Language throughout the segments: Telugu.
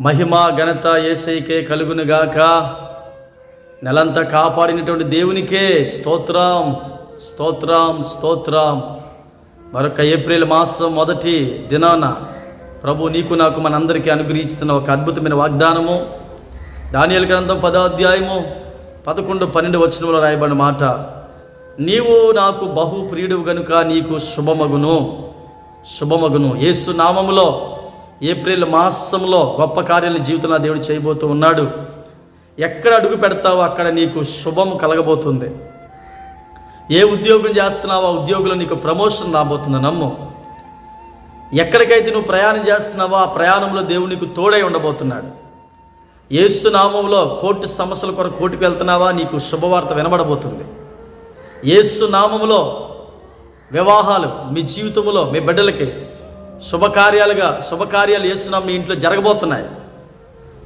మహిమ ఘనత ఏసైకే కలుగునుగాక. నెలంతా కాపాడినటువంటి దేవునికే స్తోత్రం స్తోత్రం స్తోత్రం. మరొక ఏప్రిల్ మాసం మొదటి దినాన ప్రభు నీకు నాకు మనందరికీ అనుగ్రహించుతున్న ఒక అద్భుతమైన వాగ్దానము. దానియల గ్రంథం పదో అధ్యాయము పదకొండు పన్నెండు వచనంలో రాయబడిన మాట నీవు నాకు బహు ప్రియుడు గనుక నీకు శుభమగును. శుభమగును. యేసు నామములో ఏప్రిల్ మాసంలో గొప్ప కార్యాలను జీవితంలో దేవుడు చేయబోతూ ఉన్నాడు. ఎక్కడ అడుగు పెడతావో అక్కడ నీకు శుభం కలగబోతుంది. ఏ ఉద్యోగం చేస్తున్నావో ఆ ఉద్యోగంలో నీకు ప్రమోషన్ రాబోతుంది నమ్ము. ఎక్కడికైతే నువ్వు ప్రయాణం చేస్తున్నావో ఆ ప్రయాణంలో దేవుడు నీకు తోడై ఉండబోతున్నాడు. ఏసునామంలో కోర్టు సమస్యల కొరకు కోర్టుకు వెళ్తున్నావా? నీకు శుభవార్త వినబడబోతుంది. ఏసునామంలో నామములో వివాహాలు మీ జీవితంలో మీ బిడ్డలకి శుభకార్యాలుగా శుభకార్యాలు యేసునామ మీ ఇంట్లో జరగబోతున్నాయి.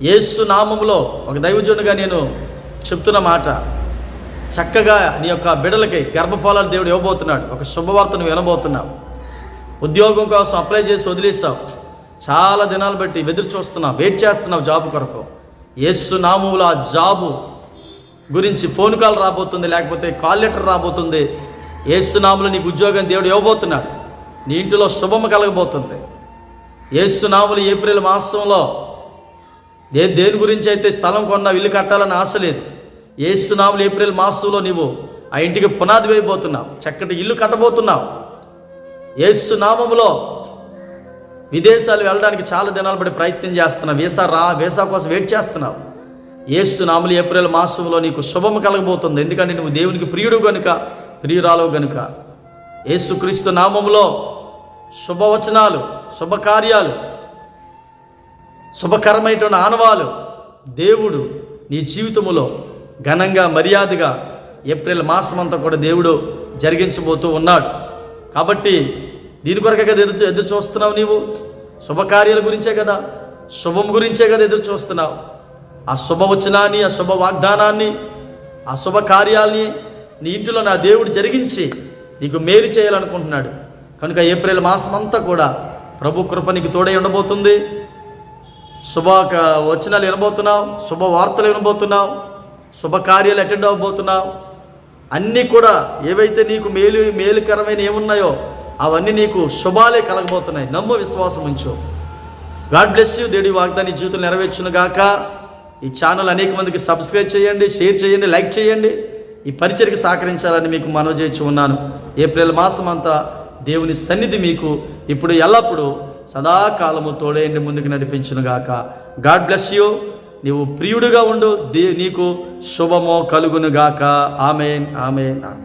యేసు నామములో ఒక దైవజనుడిగా నేను చెప్తున్న మాట చక్కగా నీ యొక్క బిడ్డలకి గర్భఫలాలు దేవుడు ఇవ్వబోతున్నాడు. ఒక శుభవార్త నువ్వు వినబోతున్నావు. ఉద్యోగం కోసం అప్లై చేసి వదిలేసావు. చాలా దినాలు బట్టి ఎదురు చూస్తున్నావు వెయిట్ చేస్తున్నావు జాబ్ కొరకు. యేసునామంలో ఆ జాబు గురించి ఫోన్ కాల్ రాబోతుంది లేకపోతే కాల్ లెటర్ రాబోతుంది. ఏసునాములు నీకు ఉద్యోగం దేవుడు ఇవ్వబోతున్నాడు. నీ ఇంటిలో శుభము కలగబోతుంది. ఏసునాములు ఏప్రిల్ మాసంలో ఏ దేని గురించి అయితే స్థలం కొన్నా ఇల్లు కట్టాలని ఆశ లేదు. ఏసునాములు ఏప్రిల్ మాసంలో నీవు ఆ ఇంటికి పునాది వేయబోతున్నావు. చక్కటి ఇల్లు కట్టబోతున్నావు. ఏసునామములో విదేశాలు వెళ్ళడానికి చాలా దినాలు పడి ప్రయత్నం చేస్తున్నావు. వీసా రా వీసా కోసం వెయిట్ చేస్తున్నావు. ఏసు నాములు ఏప్రిల్ మాసంలో నీకు శుభము కలగబోతుంది. ఎందుకంటే నువ్వు దేవునికి ప్రియుడు గనుక ప్రియురాలవు గనుక. ఏసుక్రీస్తు నామములో శుభవచనాలు శుభకార్యాలు శుభకరమైనటువంటి ఆనవాలు దేవుడు నీ జీవితములో ఘనంగా మర్యాదగా ఏప్రిల్ మాసమంతా కూడా దేవుడు జరిగించబోతూ ఉన్నాడు. కాబట్టి దీని కొరకే కదా ఎదురు ఎదురు చూస్తున్నావు నీవు? శుభకార్యాల గురించే కదా? శుభం గురించే కదా ఎదురు చూస్తున్నావు? ఆ శుభవచనాన్ని ఆ శుభ వాగ్దానాన్ని ఆ శుభకార్యాల్ని నీ ఇంటిలో నా దేవుడు జరిగించి నీకు మేలు చేయాలనుకుంటున్నాడు. కనుక ఏప్రిల్ మాసం అంతా కూడా ప్రభు కృపనికి తోడై ఉండబోతుంది. శుభ క- వచనాలు వినబోతున్నావు శుభవార్తలు వినబోతున్నావు శుభకార్యాలు అటెండ్ అవ్వబోతున్నావు అన్నీ కూడా ఏవైతే నీకు మేలు మేలుకరమైన ఏమున్నాయో అవన్నీ నీకు శుభాలే కలగబోతున్నాయి. నమ్ము విశ్వాసం ఉంచు. God bless you. దేవుడి వాగ్దాని జీవితం నెరవేర్చును గాక. ఈ ఛానల్ అనేక మందికి సబ్స్క్రైబ్ చేయండి షేర్ చేయండి లైక్ చేయండి. ఈ పరిచయకి సహకరించాలని మీకు మనవి చేయొచ్చు ఉన్నాను. ఏప్రిల్ మాసం అంతా దేవుని సన్నిధి మీకు ఇప్పుడు ఎల్లప్పుడూ సదాకాలము తోడేండి ముందుకు నడిపించును గాక గాడ్ బ్లెస్ యూ నీవు ప్రియుడుగా ఉండు. దే నీకు శుభమో కలుగును గాక ఆమెన్ ఆమెన్ ఆమెన్